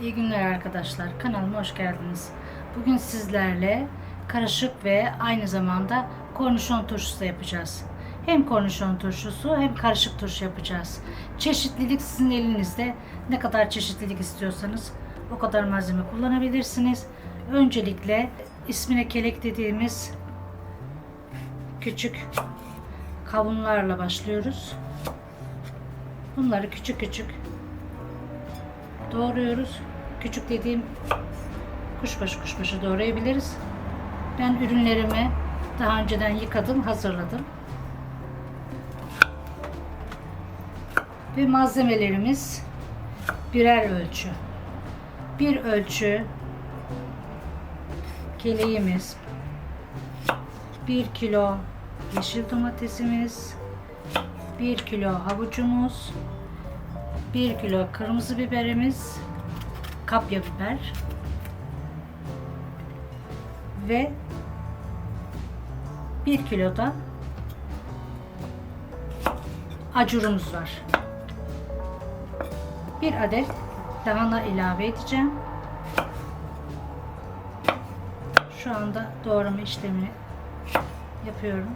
İyi günler arkadaşlar. Kanalıma hoş geldiniz. Bugün sizlerle karışık ve aynı zamanda kornişon turşusu yapacağız. Hem kornişon turşusu hem karışık turşu yapacağız. Çeşitlilik sizin elinizde. Ne kadar çeşitlilik istiyorsanız o kadar malzeme kullanabilirsiniz. Öncelikle ismine kelek dediğimiz küçük kavunlarla başlıyoruz. Bunları küçük küçük doğruyoruz. Küçük dediğim kuşbaşı kuşbaşı doğrayabiliriz. Ben ürünlerimi daha önceden yıkadım, hazırladım. Ve malzemelerimiz birer ölçü. Bir ölçü keleğimiz, bir kilo yeşil domatesimiz, bir kilo havucumuz, 1 kilo kırmızı biberimiz, kapya biber ve 1 kilo da acurumuz var. Bir adet lahana ilave edeceğim. Şu anda doğrama işlemi yapıyorum.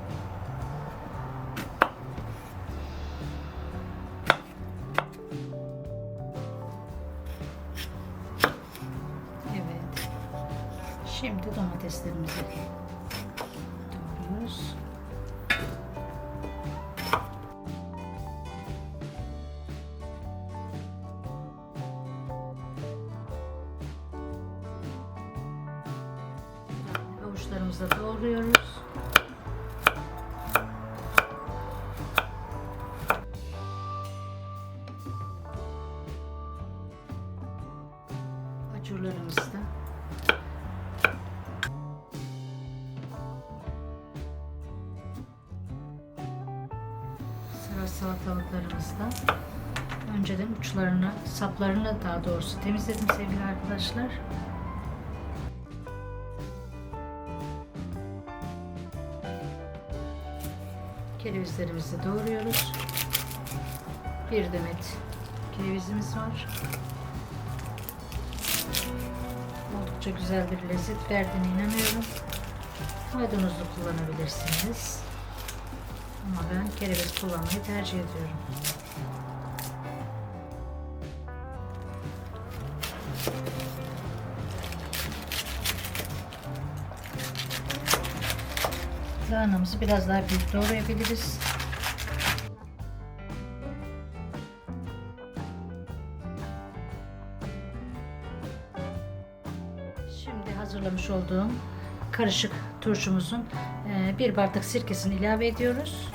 Şimdi domateslerimizi doğruyoruz. Havuçlarımızı da doğruyoruz. Salatalıklarımızda. Önceden uçlarını, saplarını daha doğrusu temizledim sevgili arkadaşlar. Kerevizlerimizi doğruyoruz. Bir demet kerevizimiz var. Oldukça güzel bir lezzet verdiğine inanıyorum. Maydanozlu kullanabilirsiniz. Ama ben kereviz kullanmayı tercih ediyorum. Lahanamızı biraz daha büyük doğrayabiliriz. Şimdi hazırlamış olduğum karışık turşumuzun bir bardak sirkesini ilave ediyoruz.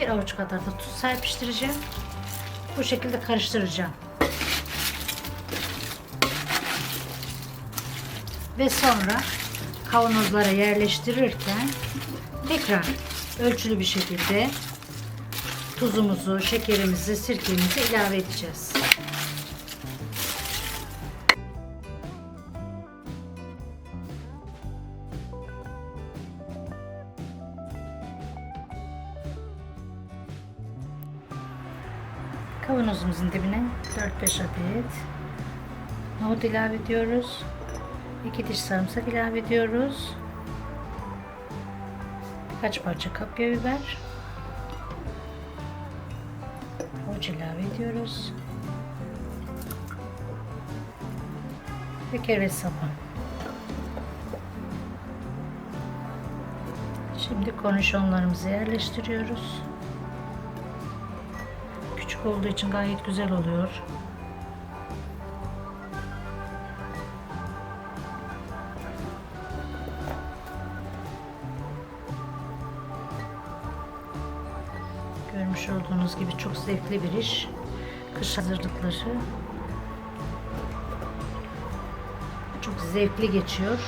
Bir avuç kadar da tuz serpiştireceğim. Bu şekilde karıştıracağım. Ve sonra kavanozlara yerleştirirken tekrar ölçülü bir şekilde tuzumuzu, şekerimizi, sirkemizi ilave edeceğiz. 4-5 adet nohut ilave ediyoruz. 2 diş sarımsak ilave ediyoruz. Birkaç parça kapya biber. Havuç ilave ediyoruz. Ve kereviz sapı. Şimdi kornişonlarımızı yerleştiriyoruz. Olduğu için gayet güzel oluyor. Görmüş olduğunuz gibi çok zevkli bir iş. Kış hazırlıkları. Çok zevkli geçiyor.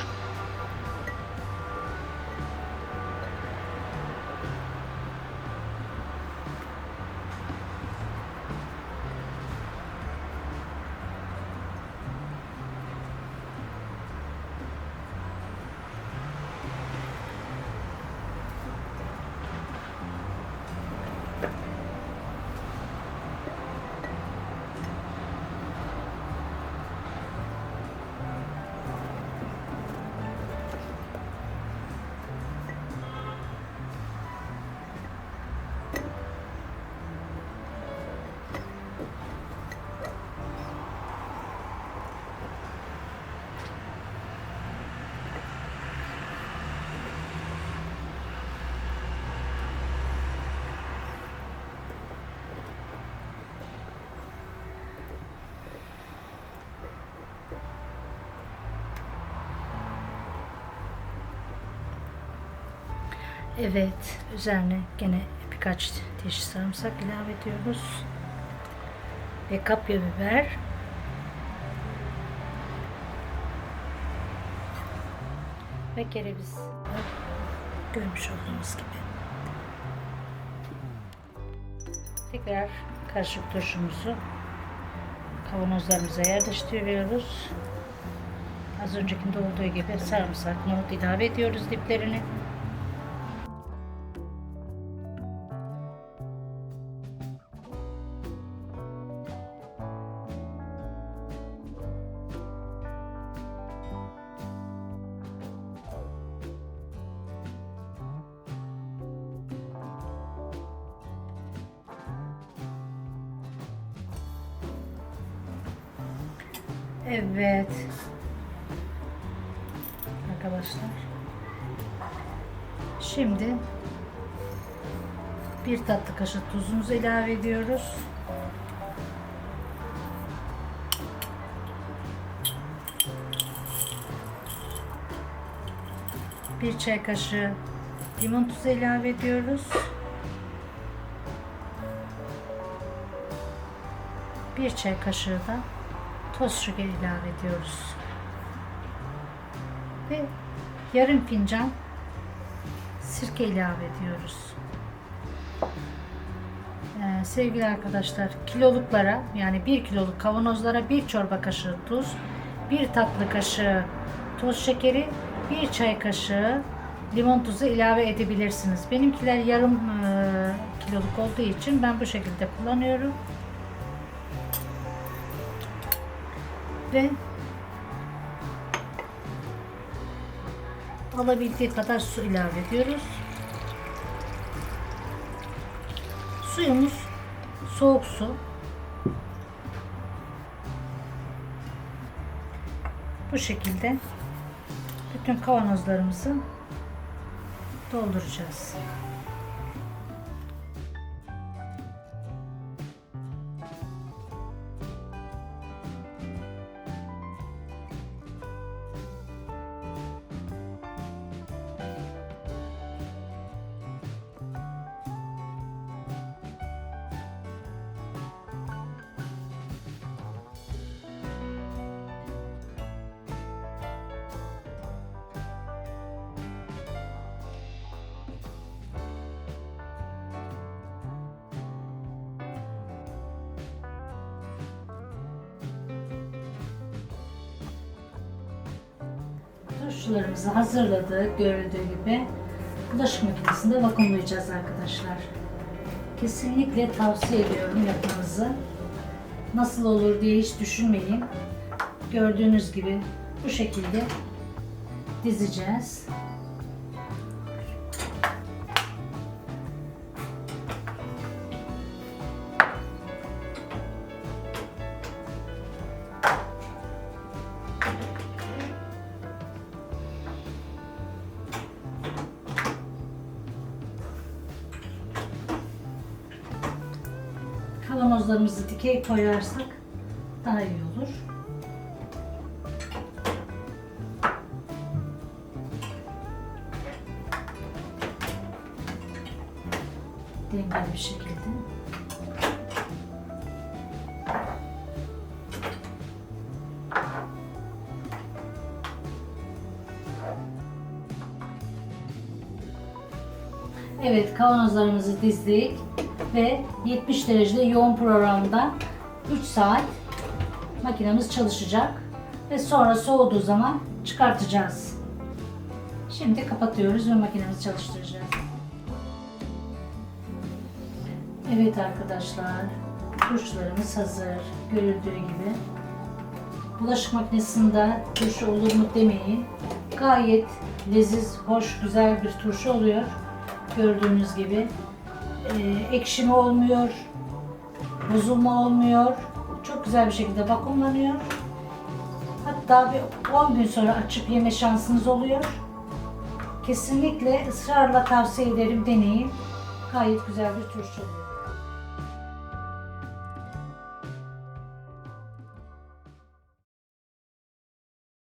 Evet, üzerine gene birkaç diş sarımsak ilave ediyoruz. Ve kapya biber. Ve kereviz. Görmüş olduğunuz gibi. Tekrar karışık turşumuzu kavanozlarımıza yerleştiriyoruz. Az öncekinde olduğu gibi sarımsak, nohut ilave ediyoruz diplerini. Evet. Arkadaşlar. Şimdi bir tatlı kaşık tuzumuzu ilave ediyoruz. Bir çay kaşığı limon tuzu ilave ediyoruz. Bir çay kaşığı da toz şeker ilave ediyoruz. Ve yarım fincan sirke ilave ediyoruz. Ee, sevgili arkadaşlar kiloluklara yani bir kiloluk kavanozlara bir çorba kaşığı tuz, bir tatlı kaşığı toz şekeri, bir çay kaşığı limon tuzu ilave edebilirsiniz. Benimkiler yarım e, kiloluk olduğu için ben bu şekilde kullanıyorum. Ve alabildiği kadar su ilave ediyoruz. Suyumuz soğuk su. Bu şekilde bütün kavanozlarımızı dolduracağız. Turşularımızı hazırladık görüldüğü gibi. Bulaşık makinesinde vakumlayacağız arkadaşlar. Kesinlikle tavsiye ediyorum yapmanızı. Nasıl olur diye hiç düşünmeyin. Gördüğünüz gibi bu şekilde dizeceğiz. Kavanozlarımızı dikey koyarsak daha iyi olur. Dengeli bir şekilde. Evet kavanozlarımızı dizdik ve 70 derecede yoğun programda 3 saat makinemiz çalışacak ve sonra soğuduğu zaman çıkartacağız. Şimdi kapatıyoruz ve makinemizi çalıştıracağız. Evet arkadaşlar, turşularımız hazır. Görüldüğü gibi. Bulaşık makinesinde turşu olur mu demeyin. Gayet leziz, hoş, güzel bir turşu oluyor. Gördüğünüz gibi. Ekşime olmuyor, bozulma olmuyor. Çok güzel bir şekilde vakumlanıyor. Hatta bir 10 gün sonra açıp yeme şansınız oluyor. Kesinlikle ısrarla tavsiye ederim deneyin. Gayet güzel bir turşu oluyor.